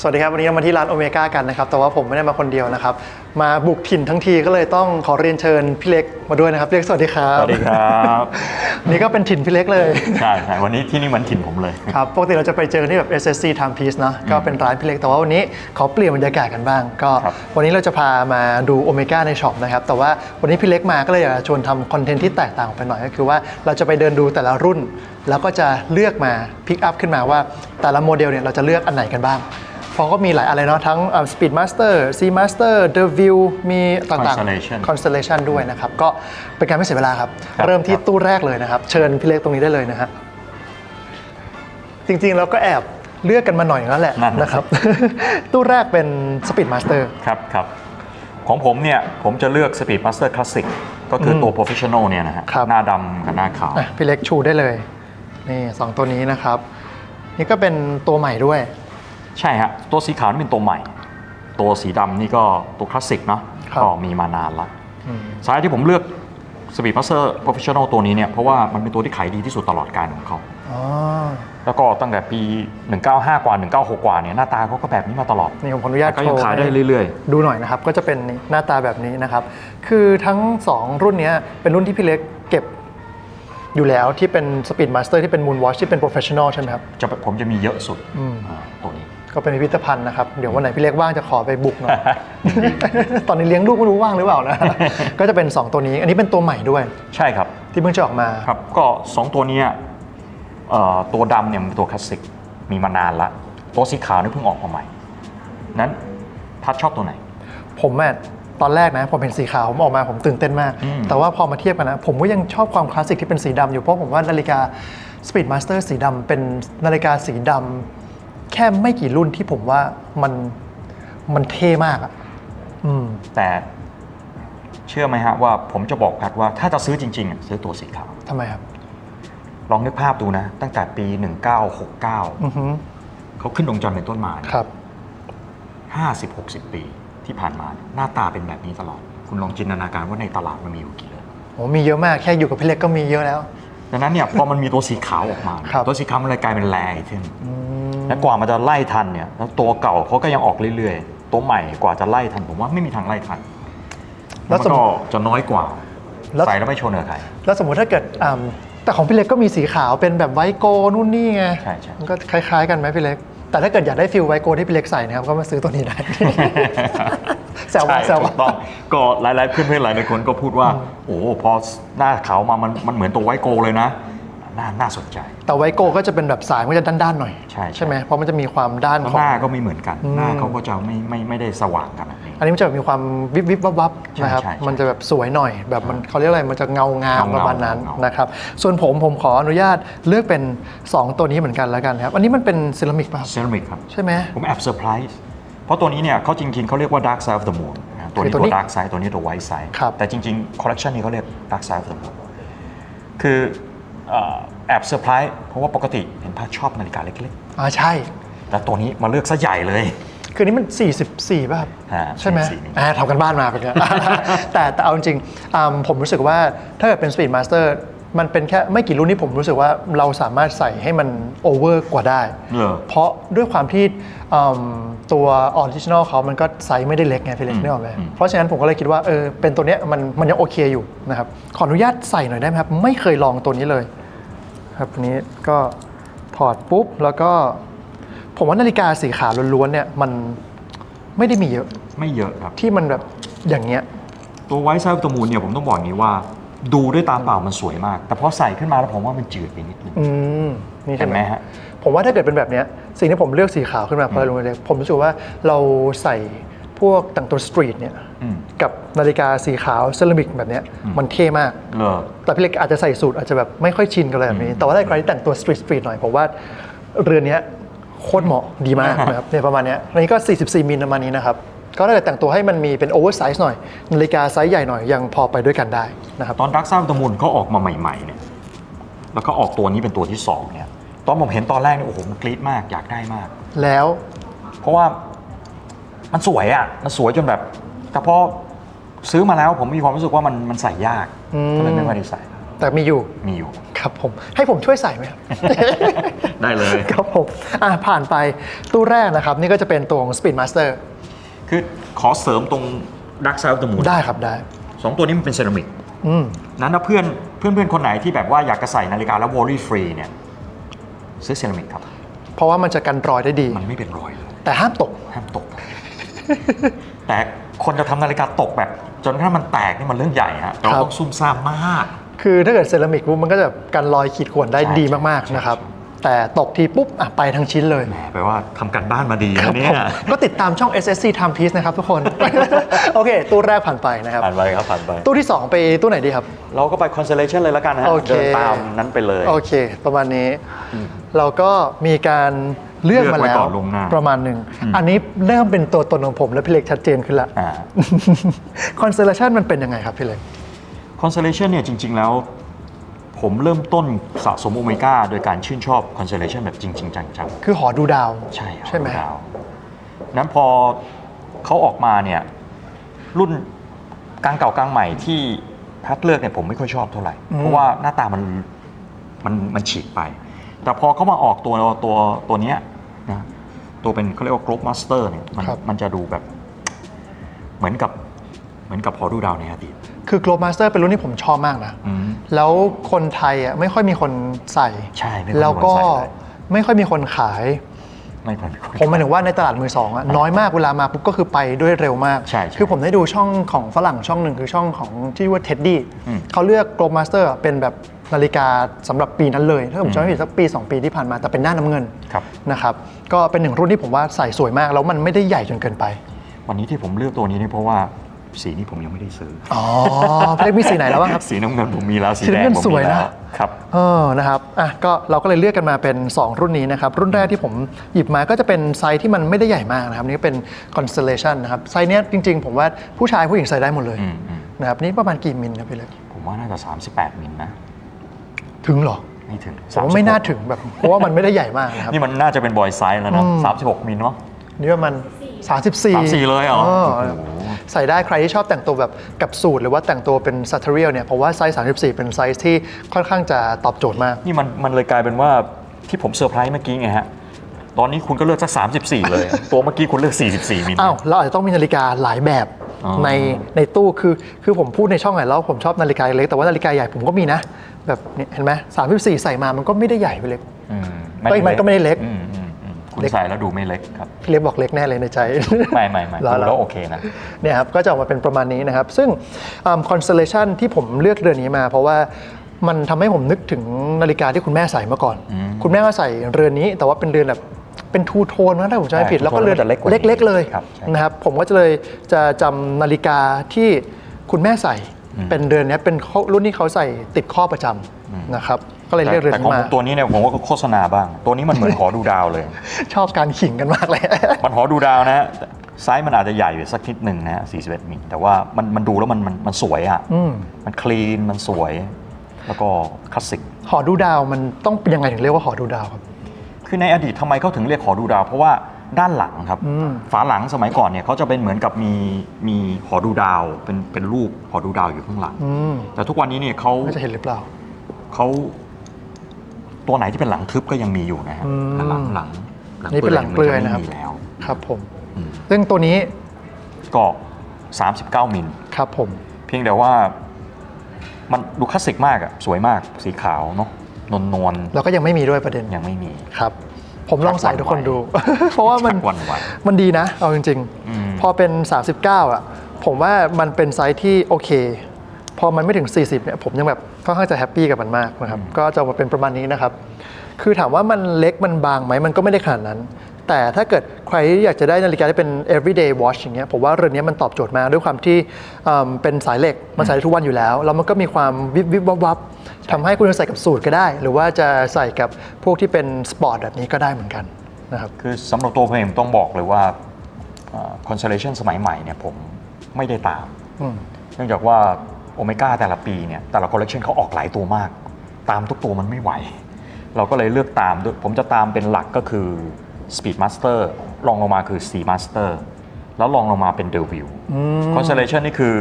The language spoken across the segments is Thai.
สวัสดีครับวันนี้เรามาที่ร้านโอเมก้ากันนะครับแต่ว่าผมไม่ได้มาคนเดียวนะครับ มาบุกถิ่นทั้งทีก็เลยต้องขอเรียนเชิญพี่เล็กมาด้วยนะครับพี่เล็กสวัสดีครับสวัสดีครับ นี่ก็เป็นถิ่นพี่เล็กเลยใช่ใช่วันนี้ที่นี่มันถิ่นผมเลยครับปกติเราจะไปเจอที่แบบ SSC Timepiece เนอะก็เป็นร้านพี่เล็กแต่ว่าวันนี้ขอเปลี่ยนบรรยากาศกันบ้าง ก็ครับวันนี้เราจะพามาดูโอเมก้าในช็อปนะครับแต่ว่าวันนี้พี่เล็กมาก็เลยอยากจะชวนทำคอนเทนต์ที่แตกต่างออกไปหน่อยก็คือว่าเราจะไปเดินดูแต่ละรุ่น แล้วก็จะเลือกมาพิกอัพขึ้นมาว่าแต่ละโมเดลเนี่ยเราจะเลือกอันไหนกันบ้าง เพราะก็มีหลายอะไรเนาะทั้งเอ่อ Speed Master C Master The View มีต่างๆ Constellation Constellation ด้วยนะครับ ก็เป็นการไม่เสียเวลาครับ ครับเริ่มที่ครับ ตู้แรกเลยนะครับ เชิญพี่เล็กตรงนี้ได้เลยนะฮะจริงๆเราก็แอบเลือกกันมาหน่อยนั่นแหละนั่นน่ะ นะครับ ตู้แรกเป็น Speed Master ครับครับของผมเนี่ย ผมจะเลือก Speed Master Classic ก็คือตัว Professional เนี่ยนะฮะครับ หน้าดำกับหน้าขาว อะพี่เล็กชูได้เลย นี่สองตัวนี้นะครับ นี่ก็เป็นตัวใหม่ด้วย ใช่ฮะตัวสีขาวนี่เป็นตัวใหม่ ตัวสีดำนี่ก็ตัวคลาสสิกเนาะครับ ก็มีมานานละสาเหตุที่ผมเลือก Speed Master Professional ตัวนี้เนี่ยเพราะว่ามันเป็นตัวที่ขายดีที่สุดตลอดการของเขา อ๋อ แล้วก็ตั้งแต่ปี 195 กว่า 196 กว่าเนี่ยหน้าตาเขาก็แบบนี้มาตลอดนี่ผมขออนุญาตแต่ก็โชยังว์ ขายได้ให้เรื่อย ดูหน่อยนะครับ ก็จะเป็นหน้าตาแบบนี้นะครับ คือทั้ง 2 รุ่นเนี้ยเป็นรุ่นที่พี่เล็กเก็บอยู่แล้วที่เป็น Speed Master ที่เป็น Moonwatch ที่เป็น Professional ใช่ไหมครับ ๆ จะผมจะมีเยอะสุดอืม อ่าตัวนี้ ก็เป็นพิพิธภัณฑ์นะครับ เดี๋ยววันไหนพี่เล็กว่างจะขอไปบุกหน่อย ตอนนี้เลี้ยงลูกไม่รู้ว่างหรือเปล่านะ ก็จะเป็น 2 ตัวนี้ อันนี้เป็นตัวใหม่ด้วย ใช่ครับ ที่เพิ่งจะออกมาครับ ก็ 2 ตัวเนี้ยเอ่อตัวดำเนี่ยมันเป็นตัวคลาสสิก มีมานานละ ตัวสีขาวนี่เพิ่งออกมาใหม่ นั้นพัดชอบตัวไหน ผมอะตอนแรกนะผมเห็นสีขาวผมออกมาผมตื่นเต้นมาก อืม แต่ว่าพอมาเทียบกันนะ ผมก็ยังชอบความคลาสสิกที่เป็นสีดำอยู่เพราะผมว่านาฬิกา Speed Master สีดำเป็นนาฬิกาสีดำ แค่ไม่กี่รุ่นที่ผมว่ามันมันเท่มากอะอืม แต่เชื่อไหมฮะว่าผมจะบอกแพทว่าถ้าจะซื้อจริงๆอะซื้อตัวสีขาว ทำไมครับ ลองนึกภาพดูนะ ตั้งแต่ปี 1969 อือฮึเขาขึ้นดวงจันทร์เป็นต้นมาเนี่ยครับ 50-60 ปีที่ผ่านมาเนี่ยหน้าตาเป็นแบบนี้ตลอด คุณลองจินตนาการว่าในตลาดมันมีอยู่กี่เรือนโอ้มีเยอะมากแค่อยู่กับพี่เล็กก็มีเยอะแล้ว ดังนั้นเนี่ยพอมันมีตัวสีขาวออกมาเนี่ยครับ ตัวสีขาวมันเลยกลายเป็นแรงขึ้นอืม และกว่ามันจะไล่ทันเนี่ยแล้วตัวเก่าเขาก็ยังออกเรื่อยๆ ตัวใหม่กว่าจะไล่ทันผมว่าไม่มีทางไล่ทันแล้วมันสมมก็ติจะน้อยกว่าแล้ว ใส่แล้วไม่ชนกับใคร แล้วสมมติถ้าเกิดอ่าแต่ของพี่เล็กก็มีสีขาวเป็นแบบไวโกนู่นนี่ไงใช่ใช่ มันก็คล้ายๆกันไหมพี่เล็ก แต่ถ้าเกิดอยากได้ฟิลไวโกที่พี่เล็กใส่นะครับก็มาซื้อตัวนี้ได้ แซวว่าใช่แซวถูว่า กต้องก็หลายๆเพื่อนๆหลายๆคนก็พูดว่า โอ้โหพอหน้าขาวมามันมันเหมือนตัวไวโกเลยนะ น่าน่าสนใจ แต่ไวโกก็จะเป็นแบบสายมันจะด้านๆหน่อยใช่ใช่ไหมเพราะมันจะมีความด้านแล้วของ หน้าก็ไม่เหมือนกัน อืม หน้าเขาก็จะไม่ไม่ไม่ได้สว่างขนาดนี้ อันนี้มันจะแบบมีความวิบวิบวับวับใช่นะครับ ใช่ใช่มันจะแบบสวยหน่อย แบบมันเขาเรียกอะไร มันจะเงางามเงาๆประมาณนั้นเงาๆ นะครับ ส่วนผมผมขออนุญาตเลือกเป็น 2 ตัวนี้เหมือนกันแล้วกันครับ อันนี้มันเป็นเซรามิกป่ะครับเซรามิกครับ ใช่ไหม ผมแอบเซอร์ไพรส์เพราะตัวนี้เนี่ยเขาจริงๆเขาเรียกว่า Dark Side of the Moon นะตัวนี้คือตัวตันี้ว Dark Side ตัวนี้ตัว White Side ครับ แต่จริงๆคอลเลคชันนี้เขาเรียก Dark Side of the Moon คือเอ่อ แอบเซอร์ไพรส์เพราะว่าปกติเห็นพาชอบนาฬิกาเล็กอ่าใช่ ๆ แต่ตัวนี้มาเลือกซะใหญ่เลย คืออนนี้มัน 44 ป่ะครับ อ่าใช่ไหม44นี่อ่าทำกันบ้านมาเป็นไง แต่แต่เอาจริงๆอ่าผมรู้สึกว่าถ้าเกิดเป็น Speed Master มันเป็นแค่ไม่กี่รุ่นที่ผมรู้สึกว่าเราสามารถใส่ให้มันโอเวอร์กว่าได้ เหรอ เพราะด้วยความที่อืมตัวออริจินอลเขามันก็ไซส์ไม่ได้เล็กไงพี่เล็กอืมนึกออกไหมอืมเพราะฉะนั้นผมก็เลยคิดว่าเออเป็นตัวเนี้ยมันมันยังโอเคอยู่นะครับ ขออนุญาตใส่หน่อยได้ไหมครับ ไม่เคยลองตัวนี้เลยครับอันนี้ก็ถอดปุ๊บแล้วก็ ผมว่านาฬิกาสีขาวล้วนๆเนี่ยมันไม่ได้มีเยอะไม่เยอะครับ ที่มันแบบอย่างเงี้ย ตัว White Side of the Moon เนี่ยผมต้องบอกอย่างนี้ว่า ดูด้วยตาเปล่ามันสวยมาก แต่พอใส่ขึ้นมาแล้วผมว่ามันจืดไปนิดนึงอืมนี่เห็ใช่นไหไหมมฮะ ผมว่าถ้าเกิดเป็นแบบเนี้ยสิ่งที่ผมเลือกสีขาวขึ้นมาเพราะอะไรรู้ไหมเลยผมรู้สึกว่าเราใส่พวกแต่งตัวสตรีทเนี่ยอืม กับนาฬิกาสีขาวเซรามิกแบบเนี้ยมันเท่มาก เลอแต่พี่เล็กอาจจะใส่สูทอาจจะแบบไม่ค่อยชินกับอะไรแบบนี้ แต่ว่าถ้าใครที่แต่งตัวสตรีทสตรีทหน่อยผมว่าเรือนเนี้ยโคตรเหมาะดีมากนะครับเนี่ยประมาณเนี้ยอันนี้ก็ 44มิลประมาณนี้นะครับ ก็ถ้าเกิดแต่งตัวให้มันมีเป็นโอเวอร์ไซส์หน่อยนาฬิกาไซส์ใหญ่หน่อยยังพอไปด้วยกันได้นะครับตอน Dark Side of the Moon เขาออกมาใหม่ๆเนี่ยแล้วก็ออกตัวนี้เป็นตัวที่สองเนี่ยตอนผมเห็นตอนแรกเนี่ยโอ้โหมันกรี๊ดมากอยากได้มาก แล้ว เพราะว่ามันสวยอะ่ะมันสวยจนแบบ แต่พอซื้อมาแล้วผมมีความรู้สึกว่ามันมันใส่ยากอืมก็เลยไม่ค่อยได้ใส่แต่มีอยู่มีอยู่คครับผมให้ผมช่วยใส่ไหมครับ ได้เลยครับผมอะผ่านไปตู้แรกนะครับ นี่ก็จะเป็นตัวของ Speed Master คือขอเสริมตรง Dark Side of the Moon ได้ครับได้สองตัวนี้มันเป็นเซรามิกอืมนั้นถ้าเพื่อนเพื่อนเพื่อนคนไหนที่แบบว่าอยากจะใส่นาฬิกาแล้ววอรี่ฟรีเนี่ยซื้อเซรามิกครับ เพราะว่ามันจะกันรอยได้ดี มันไม่เป็นรอยเลยแต่ห้ามตก ห้ามตก แต่คนจะทำนาฬิกาตกแบบ จนถ้ามันแตกนี่มันเรื่องใหญ่ฮะเราครับ ต้องซุ่มซ่ามมาก คือถ้าเกิดเซรามิกปุ๊บมันก็จะกันรอยขีดข่วนได้ใช่ดีมากใช่ๆนะครับ แต่ตกทีปุ๊บอะไปทั้งชิ้นเลยแหมแปลว่าทำกันบ้านมาดีครันะบเนี่ผยมก็ติดตามช่อง SSC Time Piece นะครับทุกคน โอเค ตู้แรกผ่านไปนะครับ ผ่านไปครับผ่านไป ตู้ที่ 2 ไปตู้ไหนดีครับ เราก็ไป constellation เลยแล้วกันนะฮะโอเค เดินตามนั้นไปเลย โอเค ประมาณนี้ เราก็มีการเลือกมาเลือกไว้แล้วก่อนล่วงหน้า ประมาณหนึ่งอืมอันนี้เริ่มเป็นตัวตนของผมและพี่เล็กชัดเจนขึ้นละ อ่า Constellation มันเป็นยังไงครับพี่เล็ก constellation เนี่ยจริง ๆ แล้ว ผมเริ่มต้นสะสมโอเมก้าโดยการชื่นชอบ constellation แบบจริง ๆ จังคือหอดูดาวๆใช่ใช่ไหม ดาวนั้นพอเขาออกมาเนี่ย รุ่นกลางเก่ากลางใหม่ที่พัดเลือกเนี่ยผมไม่ค่อยชอบเท่าไหร่เพราะว่าหน้าตามันมันมันฉีกไป แต่พอเขามาออกตัวตัวตัวเนี้ยนะตัวเป็นเขาเรียกว่า Globe Master เนี่ยมันครับ มันจะดูแบบ เหมือนกับเหมือนกับพอดูดาวในอดีต คือ Globe Master เป็นรุ่นที่ผมชอบมากนะ อืม แล้วคนไทยอะไม่ค่อยมีคนใส่ ใช่ไม่ค่อยมีคนใส่ แล้วก็ไม่ค่อยมีคนขาย ไม่ค่อยมีคน ผมหมายถึงว่าในตลาดมือสองอะน้อยมากเวลามาปุ๊บก็คือไปด้วยเร็วมาก ใช่ใช่คือผมได้ดูช่องของฝรั่งช่องหนึ่งคือช่องของที่ว่าเท็ดดี้อืมเขาเลือก Globe Master อะเป็นแบบนาฬิกาสำหรับปีนั้นเลย ถ้าผมจำไม่ผิดสักปี 2 ปีที่ผ่านมาแต่เป็นหน้าน้ำเงินครับ นะครับก็เป็นหนึ่งรุ่นที่ผมว่าใส่สวยมาก แล้วมันไม่ได้ใหญ่จนเกินไป วันนี้ที่ผมเลือกตัวนี้นี่เพราะว่า สีนี้ผมยังไม่ได้ซื้อ อ๋อพี่เล็กมีสีไหนแล้วบ้างครับ สีน้ำเงินผมมีแล้วสีสีแดน้ำงเงินผมสวยมีนะแล้วครับเออนะครับอะก็เราก็เลยเลือกกันมาเป็น 2 รุ่นนี้นะครับ รุ่นแรกที่ผมหยิบมาก็จะเป็นไซส์ที่มันไม่ได้ใหญ่มากนะครับ นี่เป็น Constellation นะครับ ไซส์เนี้ยจริง ๆ ผมว่าผู้ชายผู้หญิงใส่ได้หมดเลยอืมอืมนะครับนี่ประมาณกี่มิลครับพี่เล็กผมว่าน่าจะ 38 มิลนะ ถึงเหรอไม่ถึงผมว่าไม่น่าถึงแบบเพราะว่ามันไม่ได้ใหญ่มากนะครับนี่มันน่าจะเป็นบอยไซส์แล้วเนอะอืม36มิลมั้งนี่ประมาณ34 34เลยเหรออโอ้โห ใส่ได้ใครที่ชอบแต่งตัวแบบกับสูทหรือว่าแต่งตัวเป็นซัตเทอรียลเนี่ยผมว่าไซส์34 เป็นไซส์ที่ค่อนข้างจะตอบโจทย์มาก นี่มันมันเลยกลายเป็นว่าที่ผมเซอร์ไพรส์เมื่อกี้ไงฮะตอนนี้คุณก็เลือกสัก34 เลย ตัวเมื่อกี้คุณเลือก 44มิลอ้าวเราอาจจะต้องมีนาฬิกาหลายแบบอ๋อในในตู้คือคือผมพูดในช่องไหนแล้วผมชอบนาฬิกาเล็กแต่ว่านาฬิกาใหญ่ผมก็มีนะ แบบนี้เห็นไหมสามสี่ใส่มามันก็ไม่ได้ใหญ่ไปเล็กอืมเอ้ยมันก็ไม่ได้เล็กอืมอืมอืม คุณเล็กใส่แล้วดูไม่เล็กครับพี่เล็กบอกเล็กแน่เลยในใจ ไม่ไม่ไม่รอดูแล้วแล้วโอเคนะเนี่ยครับก็จะออกมาเป็นประมาณนี้นะครับ ซึ่งอืม Constellation ที่ผมเลือกเรือนนี้มา เพราะว่ามันทำให้ผมนึกถึงนาฬิกาที่คุณแม่ใส่เมื่อก่อนอืมคุณแม่ก็ใส่เรือนนี้ แต่ว่าเป็นเรือนแบบเป็นทูโทนนะถ้าผมจำไม่ผิดใช่แล้วก็เรือนทูโทนมันจะเล็กกว่านี้เล็ก ๆ เลยครับใช่นะครับผมก็จะเลยจะจำนาฬิกาที่คุณแม่ใส่เป็นเรือนเนี้ยเป็นข้อรุ่นที่เขาใส่ติดข้อประจำนะครับ ก็เลยเลือกเรือนแต่นี้ของมา ผมตัวนี้เนี่ยผมว่าโฆษณาบ้าง ตัวนี้มันเหมือนหอดูดาวเลย ชอบการขิงกันมากเลย มันหอดูดาวนะฮะไซส์มันอาจจะใหญ่ไปสักนิดหนึ่งนะฮะ41มิลแต่ว่ามันมันดูแล้วมันมันมันสวยอะอืม มันคลีนมันสวย แล้วก็คลาสสิก หอดูดาวมันต้องเป็นยังไงถึงเรียกว่าหอดูดาวครับ คือในอดีตทำไมเขาถึงเรียกหอดูดาว เพราะว่าด้านหลังครับ อืม ฝาหลังสมัยก่อนเนี่ยเขาจะเป็นเหมือนกับมีมีหอดูดาวเป็นเป็นรูปหอดูดาวอยู่ข้างหลัง อืมแต่ทุกวันนี้เนี่ยเขา น่าจะเห็นหรือเปล่า เขา ตัวไหนที่เป็นหลังทึบก็ยังมีอยู่นะฮะอืมแต่หลังหลังนี่เป็นหลังเปลือยนะครับไม่มีแล้วครับผม อืมซึ่งตัวนี้ก็39มิล ครับผม เพียงแต่ว่ามันดูคลาสสิกมากอะสวยมากสีขาวเนาะนวลนวลแล้วก็ยังไม่มีด้วยประเด็นๆยังไม่มี ครับ ผมลองใส่ชักทุกคนวันไหวดู เพราะว่ามันชักวันไหวมันดีนะ เอาจริง อืม ๆ พอเป็น 39 อะ ผมว่ามันเป็นไซส์ที่โอเค พอมันไม่ถึง 40 เนี่ย ผมยังแบบ ค่อนข้างจะแฮปปี้กับมันมากนะครับ ก็จะออกมาเป็นประมาณนี้นะครับ คือถามว่ามันเล็กมันบางไหมมันก็ไม่ได้ขนาดนั้น แต่ถ้าเกิดใครอยากจะได้นาฬิกาที่เป็น everyday watch อย่างเงี้ยผมว่าเรือนนี้มันตอบโจทย์มากด้วยความที่เอิ่มเป็นสายเหล็กมันใส่ได้ทุกวันอยู่แล้ว แล้วมันก็มีความวิบวิบวับวับทำให้คุณจะใส่กับสูทก็ได้ หรือว่าจะใส่กับพวกที่เป็นสปอร์ตแบบนี้ก็ได้เหมือนกันนะครับคือสำหรับตัวผมเองต้องบอกเลยว่าคอนเซเลชันสมัยใหม่เนี่ยผมไม่ได้ตามอืมเนื่องจากว่า โอเมก้าแต่ละปีเนี่ยแต่ละคอลเลกชันเขาออกหลายตัวมาก ตามทุกตัวมันไม่ไหว เราก็เลยเลือกตามด้วยผมจะตามเป็นหลักก็คือ Speed Master รองลงมาคือ C Master แล้วรองลงมาเป็น d e v i l คอนเซเลชันนี่คือ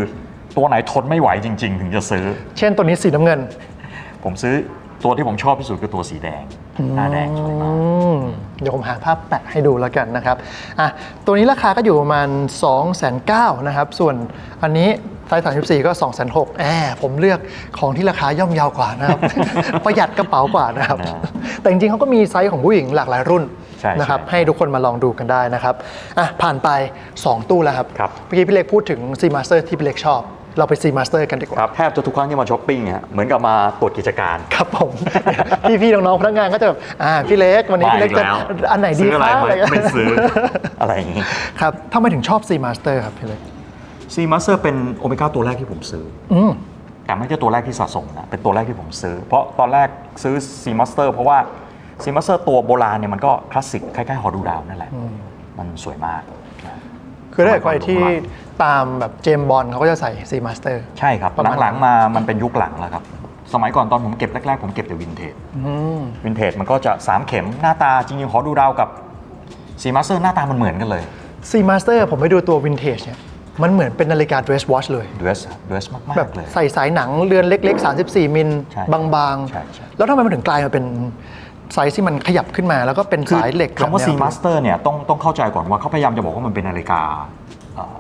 ตัวไหนทนไม่ไหวจริง ๆ ถึงจะซื้อ เช่นตัวนี้สีน้ำเงิน ผมซื้อตัวที่ผมชอบที่สุดคือตัวสีแดง หน้าแดงสวยมากอืมเดี๋ยวผมหาภาพแปะให้ดูแล้วกันนะครับอะตัวนี้ราคาก็อยู่ประมาณ 2 9 0 0 0นะครับ ส่วนอันนี้ ไซส์34 ก็2 6 0 0 0แอบผมเลือกของที่ราคาย่อมเยาวกว่านะครับ ประหยัดกระเป๋ากว่านะครับนะแต่จริงๆเขาก็มีไซส์ของผู้หญิงหลากหลายรุ่นใช่นะครับ ใช่ให้ทุกคนมาลองดูกันได้นะครับอะผ่านไป 2 ตู้แล้วครับ ครับ เมื่อกี้พี่เล็กพูดถึง C Master ที่พี่เล็กชอบ เราไป C Master กันดีกว่า ครับแทบจะทุกครั้งที่มาช้อปปิ้งฮะเหมือนกับมาตรวจกิจการ ครับผม พี่ๆน้องๆพนักงานก็จะแบบอ่าพี่เล็กวันนี้พี่เล็กจะมาอีกแล้วอันไหนดีซื้ออะไรคะไม่อะไรไม่ซื้อ อะไรอย่างนี้ ครับทำไมถึงชอบ C Master ครับพี่เล็ก ซีมาสเตอร์เป็นโอเมก้าตัวแรกที่ผมซื้อ อืม แต่ไม่ใช่ตัวแรกที่สะสมนะเป็นตัวแรกที่ผมซื้อ เพราะตอนแรกซื้อซีมาสเตอร์เพราะว่าซีมาสเตอร์ตัวโบราณเนี่ยมันก็คลาสสิกคล้ายๆฮอดูดาวนั่นแหละ มันสวยมากนะคือถ้าเกิดใครที่สมัยก่อนตามแบบเจมส์บอลเขาก็จะใส่ C Master ใช่ครับ ประมาณ หลังๆมามันเป็นยุคหลังแล้วครับ สมัยก่อนตอนผมเก็บแรกๆผมเก็บแต่วินเทจ อืม วินเทจมันก็จะ 3 เข็มหน้าตาจริงๆฮอดูดาวกับซีมาสเตอร์หน้าตามันเหมือนกันเลย C Master ผมไปดูตัววินเทจเนี่ย มันเหมือนเป็นนาฬิกา dress watch เลย เดรสเดรสมากแบบๆเลย ใส่สายหนังเรือนเล็ก ๆ 34 มิลใช่บางใช่ใช่ ๆ แล้วทำไมมันถึงกลายมาเป็นไซส์ที่มันขยับขึ้นมา แล้วก็เป็นคือสายเหล็กคำว่า แบบ C เนี้ย Master เนี่ยต้องต้องเข้าใจก่อนว่าเขาพยายามจะบอกว่ามันเป็นนาฬิกาเอ่อ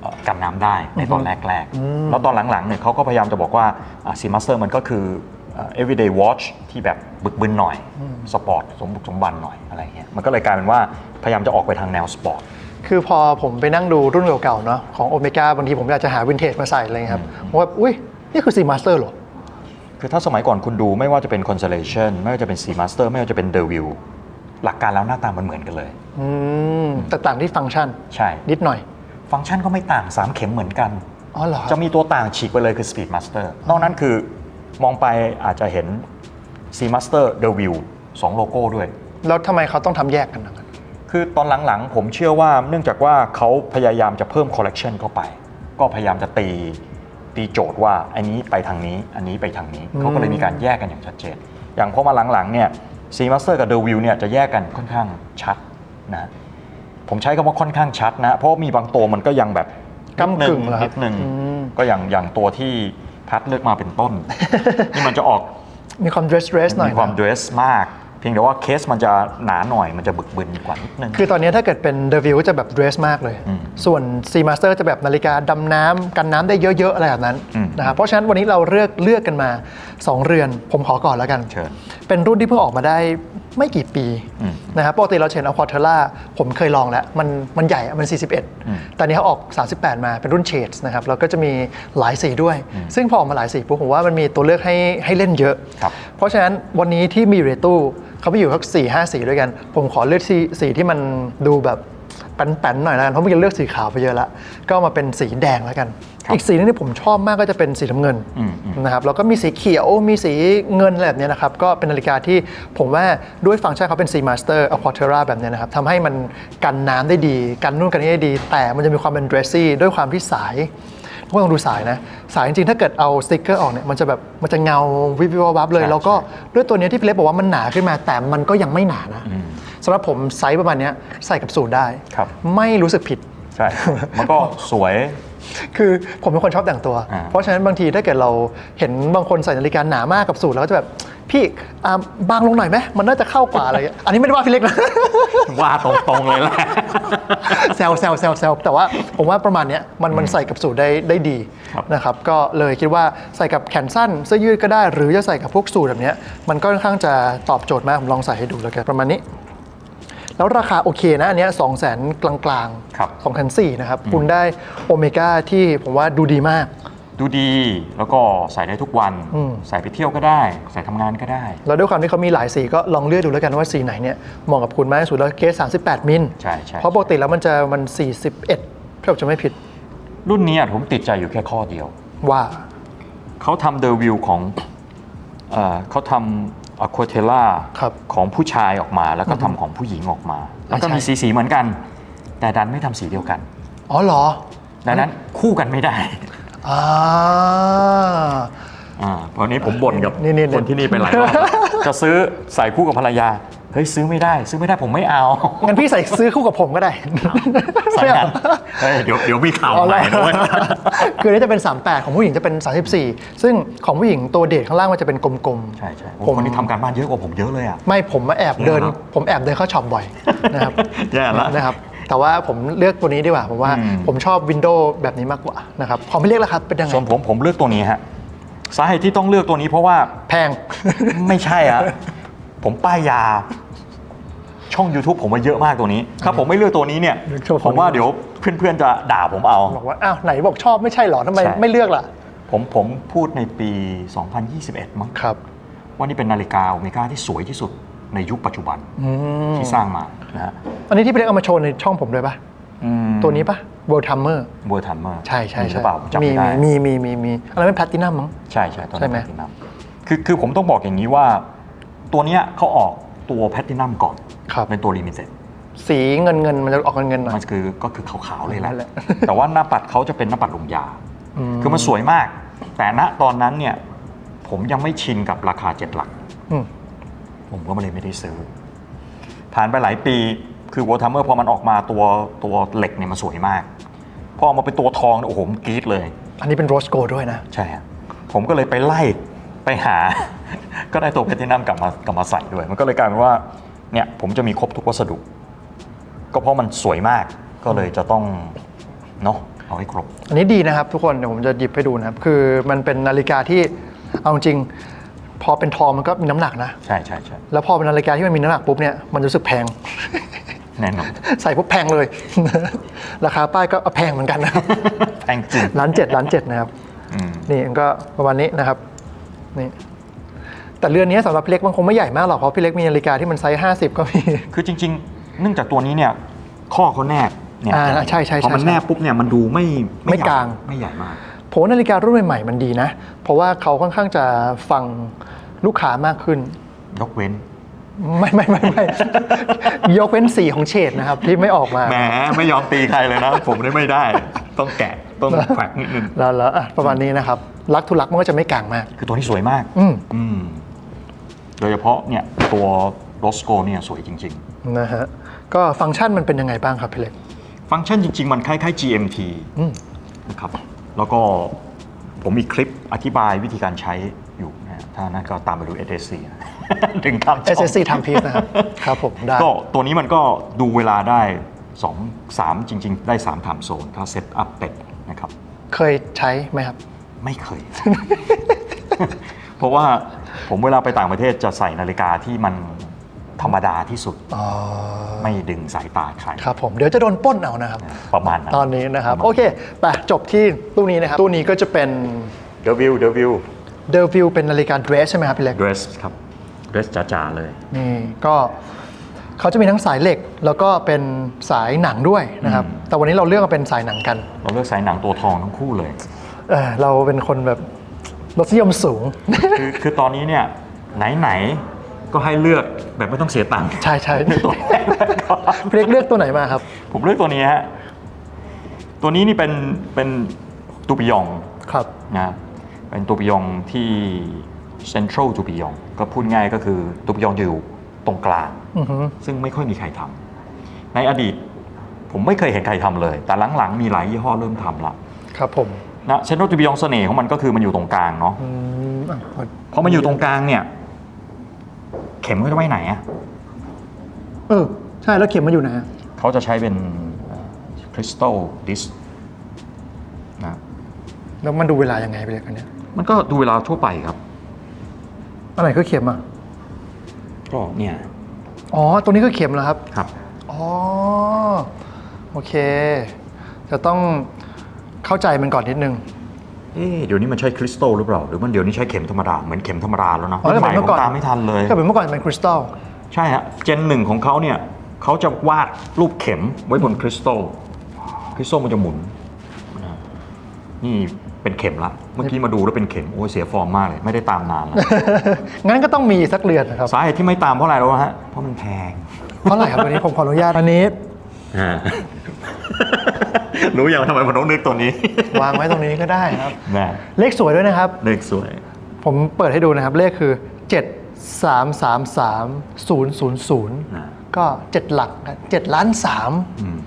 เอ่อกันน้ำได้ในตอนแรกๆ แล้วตอนหลังๆเนี่ยเขาก็พยายามจะบอกว่าอ่า C Master มันก็คือเอ่อ everyday watch ที่แบบบึกบึนหน่อย สปอร์ตสมบุกสมบันหน่อยอะไรเงี้ยมันก็เลยกลายเป็นว่าพยายามจะออกไปทางแนวสปอร์ต คือพอผมไปนั่งดูรุ่นเก่าๆเนาะของโอเมก้าบางทีผมอยากจะหาวินเทจมาใส่อะไรเงี้ยครับผมว่าอุ้ยนี่คือ C Master เหรอ คือถ้าสมัยก่อนคุณดูไม่ว่าจะเป็น Constellation ไม่ว่าจะเป็น C Master ไม่ว่าจะเป็น The View หลักการแล้วหน้าตามันเหมือนกันเลยอืมแต่ต่างที่ฟังก์ชัน ใช่ นิดหน่อย ฟังก์ชันก็ไม่ต่าง 3 เข็มเหมือนกันอ๋อเหรอจะมีตัวต่างฉีกไปเลยคือ Speed Master นอกนั้นคือมองไปอาจจะเห็น C Master The View 2 โลโก้ด้วย แล้วทำไมเขาต้องทำแยกกันนะครับ คือตอนหลังๆ ผมเชื่อว่าเนื่องจากว่าเขาพยายามจะเพิ่มคอลเลกชันเข้าไป ก็พยายามจะตีตีโจทย์ว่าอันนี้ไปทางนี้ อันนี้ไปทางนี้ เขาก็เลยมีการแยกกันอย่างชัดเจน อย่างพอมาหลังๆเนี่ย C Master กับ The View เนี่ยจะแยกกันค่อนข้างชัดนะผมใช้คำว่าค่อนข้างชัดนะ เพราะว่ามีบางตัวมันก็ยังแบบก้ำกึ่งเหรอครับนิดนึงอืมก็อย่างอย่างตัวที่พัดเลือกมาเป็นต้นนี่มันจะออกมีความ dress dress หน่อยมีความนะเดรสมากเพียงแต่ว่าเคสมันจะหนาหน่อยมันจะบึกบึนกว่านิดนึง คือตอนนี้ถ้าเกิดเป็น The View ก็จะแบบ dress มากเลย อืมส่วน C Master จะแบบนาฬิกาดำน้ำกันน้ำได้เยอะๆ อะไรแบบนั้นอืมนะครับเพราะฉะนั้นวันนี้เราเลือกเลือกกันมา 2 เรือนผมขอก่อนแล้วกัน เชิญเป็นรุ่นที่เพิ่งออกมาได้ไม่กี่ปีอืมนะครับปกติเราเห็นเอาควอเทล่าผมเคยลองแล้ว มันมันใหญ่อะมัน อืม 41 แต่อันนี้เขาออก 38 มาเป็นรุ่นเชดนะครับแล้วก็จะมีหลายสีด้วย ซึ่งพอออกมาหลายสีปุ๊บผมว่ามันมีตัวเลือกให้ให้เล่นเยอะ ครับ เพราะฉะนั้นวันนี้ที่มีอยู่ในตู้ เขาไปอยู่สักสี่ห้าสีด้วยกัน ผมขอเลือกสีสีที่มันดูแบบแป้นๆหน่อยแล้วกันเพราะเมื่อกี้เลือกสีขาวไปเยอะละก็เอามาเป็นสีแดงแล้วกันครับอีกสีนึงที่ผมชอบมากก็จะเป็นสีน้ำเงินอืมอืมนะครับแล้วก็มีสีเขียวมีสีเงินอะไรแบบเนี้ยนะครับก็เป็นนาฬิกาที่ผมว่าด้วยฟังก์ชันเขาเป็น C Master a q u a t e r a แบบเนี้ยนะครับทำให้มันกันน้ำได้ดี กันนู่นกันนี่ได้ดี แต่มันจะมีความเป็น dressy ด้วยความที่สาย ทุกคนต้องดูสายนะ สายจริงๆ ถ้าเกิดเอาสติกเกอร์ออกเนี่ยมันจะแบบมันจะเงาวิบวิบวับเลยใช่แล้วก็ใช่ด้วยตัวเนี้ยที่พี่เล็กบอกว่ามันหนาขึ้นมา แต่มันก็ยังไม่หนานะอืมสำหรับผมไซส์ประมาณเนี้ยใส่กับสูทได้ ครับ ไม่รู้สึกผิด ใช่ มันก็สวย คือผมเป็นคนชอบแต่งตัว อ่า เพราะฉะนั้นบางทีถ้าเกิดเราเห็นบางคนใส่นาฬิกาหนามากกับสูทแล้วก็จะแบบ พี่อ่าบางลงหน่อยไหมมันน่าจะเข้ากว่าอะไรอย่างเงี้ยอันนี้ไม่ได้ว่าพี่เล็กนะ ว่าตรงๆเลยแหละ แซวแซวแซวแซวแต่ว่าผมว่าประมาณเนี้ยมันมันใส่กับสูทได้ได้ดีครับ นะครับก็เลยคิดว่าใส่กับแขนสั้นเสื้อยืดก็ได้ หรือจะใส่กับพวกสูทแบบเนี้ยมันก็ค่อนข้างจะตอบโจทย์มากผมลองใส่ให้ดูแล้วกันประมาณนี้ แล้วราคาโอเคนะ อันเนี้สองแสนกลางๆครับ สองแสนสี่นะครับคุณได้โอเมก้าที่ผมว่าดูดีมาก ดูดีแล้วก็ใส่ได้ทุกวัน อืม ใส่ไปเที่ยวก็ได้ ใส่ทำงานก็ได้ แล้วด้วยความที่เขามีหลายสีก็ลองเลือกดูแล้วกันว่าสีไหนเนี่ยเหมาะกับคุณมากที่สุดแล้วเคส38 มิลใช่ใช่ เพราะปกติแล้วมันจะมัน 41ถ้าผมจะไม่ผิดรุ่นเนี้ยผมติดใจอยู่แค่ข้อเดียว ว่า เขาทำเดอร์วิวของเออเขาทำอะควาเทล่าครับของผู้ชายออกมา แล้วก็ทำของผู้หญิงออกมา แล้วก็ใช่มีสีสีเหมือนกัน แต่ดันไม่ทำสีเดียวกัน อ๋อเหรอ ดังนั้นคู่กันไม่ได้ อ่า อ่าวันนี้ผมบ่นกับนี่ๆๆ คนที่นี่ไปหลายรอบจะซื้อใส่คู่กับภรรยา เฮ้ยซื้อไม่ได้ ซื้อไม่ได้ผมไม่เอา งั้นพี่ใส่ซื้อคู่กับผมก็ได้ใส่กันเฮ้ยเดี๋ยวเดี๋ยวมีข่าวเอาใหละม่ด้วยคือนี่จะเป็น 38 ของผู้หญิงจะเป็น 34 ซึ่งของผู้หญิงตัวเดทข้างล่างมันจะเป็นกลมๆ ใช่ใช่ผมคนนี้ทำการบ้านเยอะกว่าผมเยอะเลยอะ ไม่ผมมาแอบเดินแย่แล้วผมแอบเดินเข้าช็อปบ่อยนะครับแย่ละ นะครับ แต่ว่าผมเลือกตัวนี้ดีกว่าผมว่าอืมผมชอบวินโดว์แบบนี้มากกว่านะครับของพี่เล็กล่ะครับเป็นยังไงส่วนผมผมเลือกตัวนี้ฮะสาเหตุที่ต้องเลือกตัวนี้เพราะว่าแพงไม่ใช่อะผมป้ายยา ช่อง YouTube ผมมาเยอะมากตัวนี้ ถ้าผมไม่เลือกตัวนี้เนี่ยเลือกตัวนี้ผมว่าเดี๋ยวเพื่อนๆจะด่าผมเอาบอกว่าอ้าวไหนบอกชอบไม่ใช่เหรอทำไมใช่ไม่เลือกล่ะ ผมผมพูดในปี 2021 มั้งครับ ว่านี่เป็นนาฬิกาโอเมก้าที่สวยที่สุด ในยุคปัจจุบันอืมที่สร้างมานะฮะอันนี้ที่พี่เล็กเอามาโชว์ในช่องผมด้วยปะตัวนี้ปะโบทัมเมอร์เวอร์ทันเมอร์ใช่ใช่หรืใช่อเปล่าผมจำมีไม่ได้ มีมีมีมีอะไรเป็นแพลตินัมมั้ง ใช่ใช่ตอนใช่นั้นไหม แพลตินัมคือคือผมต้องบอกอย่างนี้ว่า ตัวเนี้ยเขาออกตัวแพลตินัมก่อน ครับเป็นตัวลิมิเต็ดสีเงินเงินมันจะออกเงินเงินหน่อย มันคือก็คือขาวๆเลยแหนั่ละนแหละ แต่ว่าหน้าปัดเขาจะเป็นหน้าปัดลงยาอืมคือมันสวยมาก แต่ณตอนนั้นเนี่ยผมยังไม่ชินกับราคาเจ็ดหลัก อืม ผมก็เลยไม่ได้ซื้อ ผ่านไปหลายปีคือวอทัมเมอร์พอมันออกมาตัวตัวเหล็กเนี่ยมันสวยมาก พอออกมาเป็นตัวทองเนี่ยโอ้โหผมกรี๊ดเลย อันนี้เป็นโรสโกด้วยนะ ใช่ฮะผมก็เลยไปไล่ไปหา ก็ได้ตัวแพลตินัมกลับมากลับมาใส่ด้วย มันก็เลยกลายเป็นว่าเนี่ยผมจะมีครบทุกวัสดุ ก็เพราะมันสวยมากก็เลยจะต้องเนาะเอาให้ครบ อันนี้ดีนะครับทุกคนเดี๋ยวผมจะหยิบให้ดูนะครับ คือมันเป็นนาฬิกาที่เอาจริง พอเป็นทองมันก็มีน้ำหนักนะ ใช่ใช่ใช่แล้วพอเป็นนาฬิกาที่มันมีน้ำหนักปุ๊บเนี่ยมันรู้สึกแพง แน่นอนใส่ปุ๊บแพงเลย ราคาป้ายก็แพงเหมือนกันนะครับแพงจริงล้านเจ็ดล้านเจ็ดนะครับ อืมนี่มันก็ประมาณนี้นะครับนี่แต่เรือนนี้สำหรับพี่เล็กมันคงไม่ใหญ่มากหรอกเพราะพี่เล็กมีนาฬิกาที่มันไซส์ห้าสิบก็มี คือจริง ๆ เนื่องจากตัวนี้เนี่ย ข้อเขาแนบเนี่ยอ่าใช่ใช่ใช่พอมันใช่แนบปุ๊บเนี่ยมันดูไม่ไม่ใหญ่กลาง ไม่ใหญ่มาก ผมว่านาฬิการุ่นใหม่ๆมันดีนะ เพราะว่าเขาค่อนข้างจะฟังลูกค้ามากขึ้น ยกเว้น ไม่ไม่ไม่ไม่ ยกเว้นสีของเฉดนะครับ ที่ไม่ออกมา แหมไม่ยอมตีใครเลยนะ ผมได้ไม่ได้ ต้องแกะ ต้องแขวกนิดนึง แล้วแล้วอะประมาณนี้นะครับ รักทุลักมันก็จะไม่กลางมาก คือตัวนี้สวยมาก อืมอืม โดยเฉพาะเนี่ยตัวโรสโกเนี่ยสวยจริง นะฮะก็ฟังก์ชันมันเป็นยังไงบ้างครับพี่เล็ก ๆ ฟังก์ชันจริง ๆ มันคล้ายๆ GMT อืม นะครับ แล้วก็ผมมีคลิปอธิบายวิธีการใช้อยู่นะถ้านั้นก็ตามไปดู SSC นะถึงทำช่อง SSC ทำพีซนะครับ ครับผมได้ก็ตัวนี้มันก็ดูเวลาได้ 2 3 จริง ๆ ได้3ไทม์โซน ถ้าเซตอัพเป็ดนะครับ เคยใช้ไหมครับ ไม่เคย เพราะว่าผมเวลาไปต่างประเทศจะใส่นาฬิกาที่มัน ธรรมดาที่สุด อ๋อไม่ดึงสายตาใครครับผมเดี๋ยวจะโดนปล้นเอานะครับ ประมาณนั้น ตอนนี้นะครับปมาณโอเคไปจบที่ตู้นี้นะครับ ตู้นี้ก็จะเป็นเดวิวเดวิวเดอร์วิวเป็นนาฬิกาเดรสใช่ไหมครับพี่เล็กเดรสครับเดรสจ๋าๆเลย นี่ก็เขาจะมีทั้งสายเหล็กแล้วก็เป็นสายหนังด้วยนะครับอืมแต่วันนี้เราเลือกมาเป็นสายหนังกันเราเลือกสายหนังตัวทองทั้งคู่เลย เออเราเป็นคนแบบรสนิยมสูง คือคือตอนนี้เนี่ยไหนๆ ก็ให้เลือกแบบไม่ต้องเสียตังค์ใช่ใช่ตัวแรกก่อนพี่เล็กเลือกตัวไหนมาครับ ผมเลือกตัวนี้ฮะตัวนี้นี่เป็นเป็นตูปิยองครับ นะเป็นตูปิยองที่เซ็นทรัลตูปิยองก็พูดง่ายก็คือตูปิยองจะอยู่ตรงกลาง อือหือซึ่งไม่ค่อยมีใครทำในอดีตผมไม่เคยเห็นใครทำเลย แต่หลังๆ มีหลายยี่ห้อเริ่มทำละครับผมนะเซ็นทรัลตูปิยองเสน่ห์ของมันก็คือมันอยู่ตรงกลางเนาะอืมอะพอมันอยู่ตรงกลางเนี่ย เข็มก็จะไว้ไหนอะเออ ใช่แล้วเข็มมันอยู่ไหนอะเขาจะใช้เป็นคริสตัลดิสนะแล้วมันดูเวลายังไงพี่เล็กอันเนี้ยมันก็ดูเวลาทั่วไปครับ อันไหนคือเข็มอะ ก็เนี่ยอ๋อตัวนี้คือเข็มเหรอครับ ครับ อ๋อ โอเค จะต้องเข้าใจมันก่อนนิดนึง เอ๊ะเดี๋ยวนี้มันใช้คริสตัลหรือเปล่า หรือมันเดี๋ยวนี้ใช้เข็มธรรมดา เหมือนเข็มธรรมดาแล้วนะอ๋อรุ่นใหม่แต่ผเมื่มอก่อนตามไม่ทันเลย ก็เป็นเมื่อก่อนเป็นคริสตัลใช่ฮะเจนหนึ่งของเขาเนี่ยเขาจะวาดรูปเข็มไว้บนคริสตัลคริสตัลมันจะหมุนนะนี่เป็นเข็มละเมื่อกี้มาดูแล้วเป็นเข็มโอ้ยเสียฟอร์มมากเลยไม่ได้ตามนานละงั้นก็ต้องมีสักเรือนนะครับสาเหตุที่ไม่ตามเพราะอะไรรู้ไหมฮะเพราะมันแพงเท่าไหร่ครับตัวนี้ผมขออนุญาตอันนี้ รู้อย่างทำไมผมต้องนึกตัวนี้ วางไว้ตรงนี้ก็ได้ครับ นะเลขสวยด้วยนะครับ เลขสวย ผมเปิดให้ดูนะครับ เลขคือ3 3 3 0 0 0นะก็ 7 หลักเจ็ดล้านสามอืม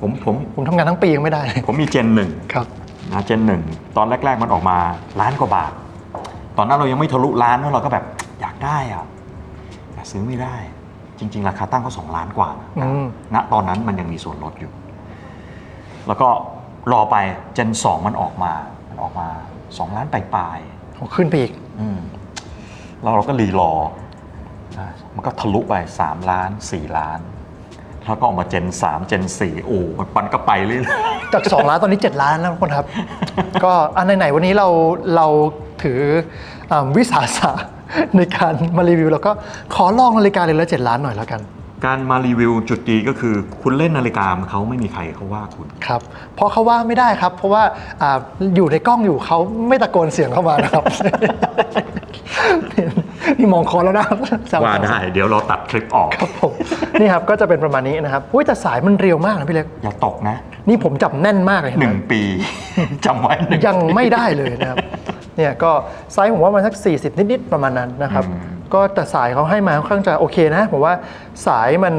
ผมผมผมทำงานทั้งปียังไม่ได้เลยผมมีเจนหนึ่ง ครับ นะเจนหนึ่งตอนแรก ๆ มันออกมาล้านกว่าบาท ตอนนั้นเรายังไม่ทะลุล้านแล้วเราก็แบบอยากได้อะแต่ซื้อไม่ได้ จริง ๆ ราคาตั้งก็สองล้านกว่าอืม ณตอนนั้นมันยังมีส่วนลดอยู่ แล้วก็รอไปเจนสองมันออกมา มันออกมาสองล้านปลายๆผมขึ้นไปอีกอืมแล้วเราก็รีรออะมันก็ทะลุไป 3 ล้าน 4 ล้าน แล้วก็ออกมาเจน 3 เจน 4 โอ้มันปันก็ไปเรื่อยจาก 2 ล้านตอนนี้ 7 ล้านแล้วทุกคนครับ ก็อันไหนๆวันนี้เราเราถืออ่าวิสาสะในการมารีวิว แล้วก็ขอลองนาฬิกาเลยละ7ล้านหน่อยแล้วกันๆ การมารีวิวจุดดีก็คือ คุณเล่นนาฬิกาเขาไม่มีใครเขาว่าคุณ ครับเพราะเขาว่าไม่ได้ครับ เพราะว่าอาอยู่ในกล้องอยู่เขาไม่ตะโกนเสียงเข้ามานะครับ นี่มองคอแล้วนะแซๆว่าได้ เดี๋ยวเราตัดคลิปออก ครับผมนี่ครับก็จะเป็นประมาณนี้นะครับอุ้ยแต่สายมันเรียวมากนะพี่เล็กอย่าตกนะนี่ผมจับแน่นมากเลยเห็นหไหมนึ่งปี จำไว้หนึ่ยังไม่ได้เลยนะครับ เนี่ยก็ไซส์ผมว่ามันสัก 40 นิด ๆ ประมาณนั้นนะครับ ก็แต่สายเขาให้มาค่อนข้างจะโอเคนะผมว่าสายมัน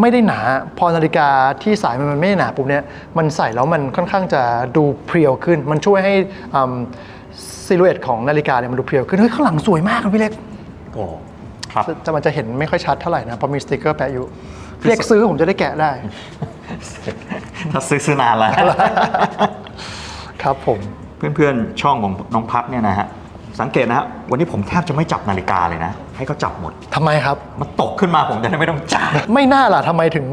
ไม่ได้หนา พอนาฬิกาที่สายมันไม่ได้หนาปุ๊บเนี่ยมันใส่แล้วมันค่อนข้างจะดูเพรียวขึ้น มันช่วยให้ซิลูเอตของนาฬิกาเนี่ยมันดูเพรียวขึ้นเฮ้ยข้างหลังสวยมากครับพี่เล็กโอ้ครับจะจะมันจะเห็นไม่ค่อยชัดเท่าไหร่นะเพราะมีสติกเกอร์แปะอยู่พี่เล็กซื้อผมจะได้แกะได้ ถ้าซื้อซื้อนานแล้วครับผมเพื่อนๆช่องของน้องพัดเนี่ยนะฮะ สังเกตนะฮะวันนี้ผมแทบจะไม่จับนาฬิกาเลยนะ ให้เขาจับหมด ทำไมครับ มันตกขึ้นมาผมจะได้ไม่ต้องจับ ไม่น่าล่ะทำไมถึง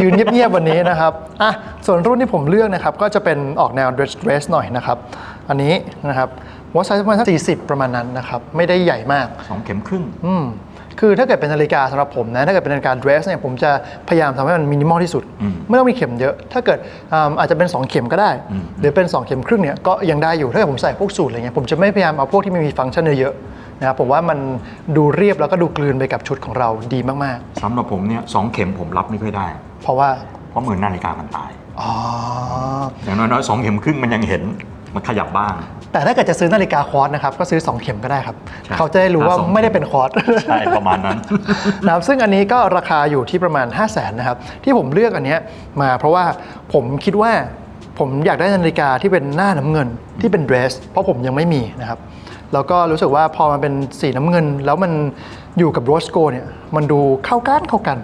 ยืนเงียบๆวันนี้นะครับอะส่วนรุ่นที่ผมเลือกนะครับ ก็จะเป็นออกแนว dress dress หน่อยนะครับ อันนี้นะครับวัดไซส์ประมาณสัก40 ประมาณนั้นนะครับ ไม่ได้ใหญ่มาก สองเข็มครึ่ง อืม คือถ้าเกิดเป็นนาฬิกาสำหรับผมนะถ้าเกิดเป็นนาฬิกา dress เนี่ยผมจะพยายามทำให้มันมินิมอลที่สุดอืมไม่ต้องมีเข็มเยอะ ถ้าเกิดอ่าอาจจะเป็น 2 เข็มก็ได้อืมหรือเป็น 2 เข็มครึ่งเนี่ยก็ยังได้อยู่ถ้าเกิดผมใส่พวกสูตรอะไรเงี้ยผมจะไม่พยายามเอาพวกที่ไม่มีฟังก์ชันเยอะๆนะครับผมว่ามันดูเรียบแล้วก็ดูกลืนไปกับชุดของเราดีมากสำหรับผมเนี่ยสองเข็มผมรับไม่ค่อยได้ๆเพราะว่าเพราะเหมือนนาฬิกามันตายอ๋ออย่างน้อยๆสองเข็มครึ่งมันยังเห็นมันขยับบ้าง แต่ถ้าเกิดจะซื้อนาฬิกาควอร์สนะครับก็ซื้อ 2 เข็มก็ได้ครับ ใช่เขาจะได้รู้ว่าหาสองไม่ได้เป็นควอร์ส ใช่ประมาณนั้น นะครับซึ่งอันนี้ก็ราคาอยู่ที่ประมาณ 5 0 0แสนนะครับ ที่ผมเลือกอันเนี้ยมาเพราะว่าผมคิดว่าผมอยากได้นาฬิกาที่เป็นหน้าน้ำเงินที่เป็นเดรส เพราะผมยังไม่มีนะครับ แล้วก็รู้สึกว่าพอมันเป็นสีน้ำเงิน แล้วมันอยู่กับโรสโกเนี่ยมันดูเข้ากันเข้ากัน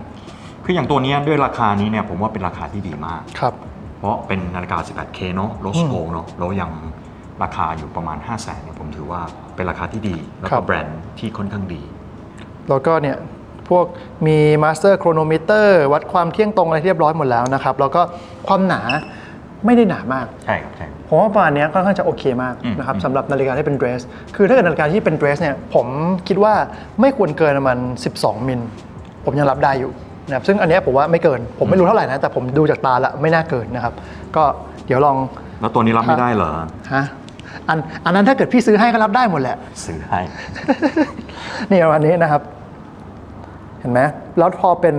คืออย่างตัวเนี้ยด้วยราคานี้เนี่ยผมว่าเป็นราคาที่ดีมาก ครับ เพราะเป็นนาฬิกา 18K เนาะโรสโกเนาะแล้วยัง ราคาอยู่ประมาณ 5 0 0แสนเนี่ยผมถือว่าเป็นราคาที่ดี แล้วครัก็บ แบรนด์ที่ค่อนข้างดี แล้วก็เนี่ยพวกมีมาสเตอร์โครโนมิเตอร์วัดความเที่ยงตรงอะไรเรียบร้อยหมดแล้วนะครับ แล้วก็ความหนาไม่ได้หนามาก ใช่ครับใช่ ผมว่าประมาณเนี้ยค่อนข้างจะโอเคมากอืมนะครับอืมสำหรับนาฬิกาที่เป็นเดรส คือถ้าเกิดนาฬิกาที่เป็นเดรสเนี่ยผมคิดว่าไม่ควรเกินประมาณ 12 มิล ผมยังรับได้อยู่นะครับซึ่งอันเนี้ยผมว่าไม่เกิน ผมไม่รู้เท่าไหร่นะ แต่ผมดูจากตาละไม่น่าเกินนะครับ ก็เดี๋ยวลอง แล้วตัวนี้รับไม่ได้เหรอ ฮะ อันอันนั้นถ้าเกิดพี่ซื้อให้ก็รับได้หมดแหละ ซื้อให้ นี่ประมาณนี้นะครับ เห็นไหมแล้วพอเป็น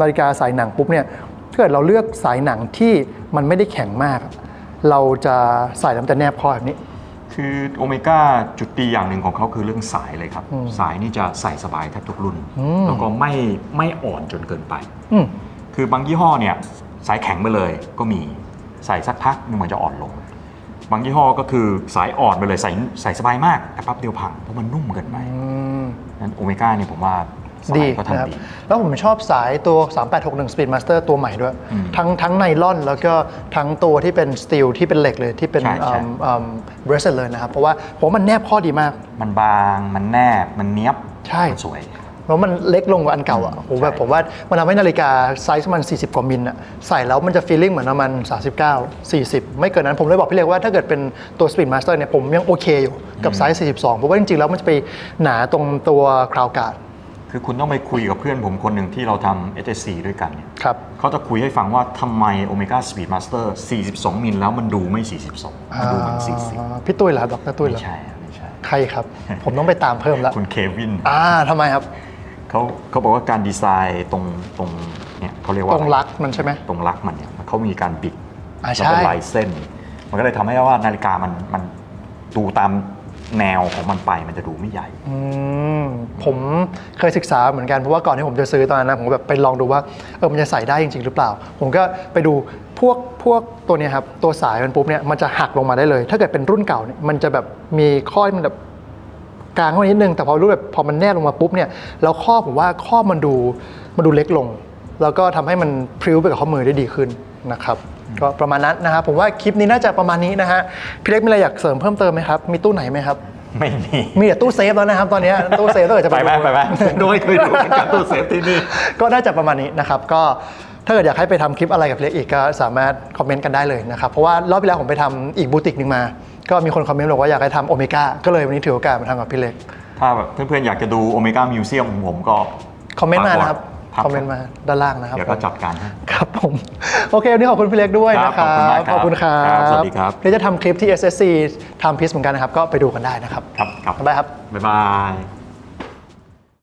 นาฬิกาสายหนังปุ๊บเนี่ยถ้าเกิดเราเลือกสายหนังที่มันไม่ได้แข็งมาก เราจะใส่แล้วมันจะแนบคอแบบนี้ คือโอเมก้าจุดดีอย่างหนึ่งของเขาคือเรื่องสายเลยครับ สายนี่จะใส่สบายแทบทุกรุ่น อืม แล้วก็ไม่ไม่อ่อนจนเกินไป อืม คือบางยี่ห้อเนี่ยสายแข็งไปเลยก็มีใส่สักพักนึงมันจะอ่อนลง บางยี่ห้อก็คือสายอ่อนไปเลยใส่ใส่สบายมากแต่แปั๊บเดียวพังเพราะมันนุ่มเกินไปอืมนั้นโอเมก้าเนี่ยผมว่าสาดียก็นะครับทำดีแล้วผมชอบสายตัว 3861 Speedmaster ตัวใหม่ด้วยอืมทั้งทั้งไนลอนแล้วก็ทั้งตัวที่เป็นสตีลที่เป็นเหล็กเลยที่เป็นใช่ใช่เบรสเลยนะครับ เพราะว่าผมว่ามันแนบข้อดีมาก มันบางมันแนบมันเนี้ยบใช่มันสวย แล้วมันเล็กลงกว่าอันเก่าอะผมแบบใช่ผมว่ามันทำให้นาฬิกาไซส์มัน 40 กว่ามิลอะใส่แล้วมันจะฟีลลิ่งเหมือนประมาณ39 40 ไม่เกินนั้นผมเลยบอกพี่เล็กว่าถ้าเกิดเป็นตัว Speedmaster เนี่ยผมยังโอเคอยู่กับไซส์ 42 เพราะว่าจริงๆ แล้วมันจะไปหนาตรงตัวคราวการ์ดคือคุณต้องไปคุยกับเพื่อนผมคนหนึ่งที่เราทำ HSC ด้วยกันเนี่ยครับเขาจะคุยให้ฟังว่าทำไม Omega Speed Master 42 มิลแล้วมันดูไม่ 42 มันดูเหมือนอ่าพี่ตุ้ยเหรอดร40ตุ้ยเหรไม่อใช่อะไม่ใช่ใครครับ ผมต้องไปตามเพิ่มแล้ว คุณเควิน อ่าทำไมครับ เขาเขาบอกว่าการดีไซน์ตรงตรงเนี่ยเขาเรียกว่าตรงอะไลักมันใช่ไหมตรงลักมันเนี่ยเขามีการบิดอ่าแล้วก็ใช่ลายเส้น มันก็เลยทำให้ว่านาฬิกามันมันดูตามแนวของมันไปมันจะดูไม่ใหญ่อืมผมเคยศึกษาเหมือนกันเพราะว่าก่อนที่ผมจะซื้อตอนนั้นนะผมก็แบบไปลองดูว่าเออมันจะใส่ได้จริง ๆ หรือเปล่า ผมก็ไปดูพวกพวกตัวเนี้ยครับตัวสายมันปุ๊บเนี่ยมันจะหักลงมาได้เลย ถ้าเกิดเป็นรุ่นเก่าเนี่ยมันจะแบบมีข้อมันแบบ กลางเข้ามานิดนึง แต่พอรุ่นแบบพอมันแนบลงมาปุ๊บเนี่ยแล้วข้อผมว่าข้อมันดูมันดูเล็กลง แล้วก็ทำให้มันพริ้วไปกับข้อมือได้ดีขึ้นนะครับก็ประมาณนั้นนะครับผมว่าคลิปนี้น่าจะประมาณนี้นะฮะพี่เล็กมีอะไรอยากเสริมเพิ่มเติมไหมครับ มีตู้ไหนไหมครับไม่มีมีแต่ตู้เซฟแล้วนะครับตอนนี้ตู้เซฟถ้าเกิดจะไปไปไหมดูไปไหมดูไม่เคยดูเหมือนกันตู้เซฟที่นี่ก็น่าจะประมาณนี้นะครับก็ถ้าเกิดอยากให้ไปทำคลิปอะไรกับเล็กอีกก็สามารถคอมเมนต์กันได้เลยนะครับเพราะว่ารอบที่แล้วผมไปทำอีกบูติกหนึ่งมา ก็มีคนคอมเมนต์บอกว่าอยากให้ทำโอเมก้าก็เลยวันนี้ถือโอกาสมาทำกับพี่เล็ก ถ้าแบบเพื่อนๆอยากจะดูโอเมก้ามิวเซียมของผมก็ คอมเมนต์มานะครับฝกคอมเมนต์มาด้านล่างนะครับเดี๋ยวก็จัดการให้ ครับผม โอเควันนี้ขอบคุณพี่เล็กด้วยนะคครัรับบขอบคุณมากครับขอบคุณครับครับสวัสดีครับ เดี๋ยวจะทำคลิปที่ SSC ทำพิสเหมือนกันนะครับ ก็ไปดูกันได้นะครับครับครับบ๊ายบายครับ บ๊ายบาย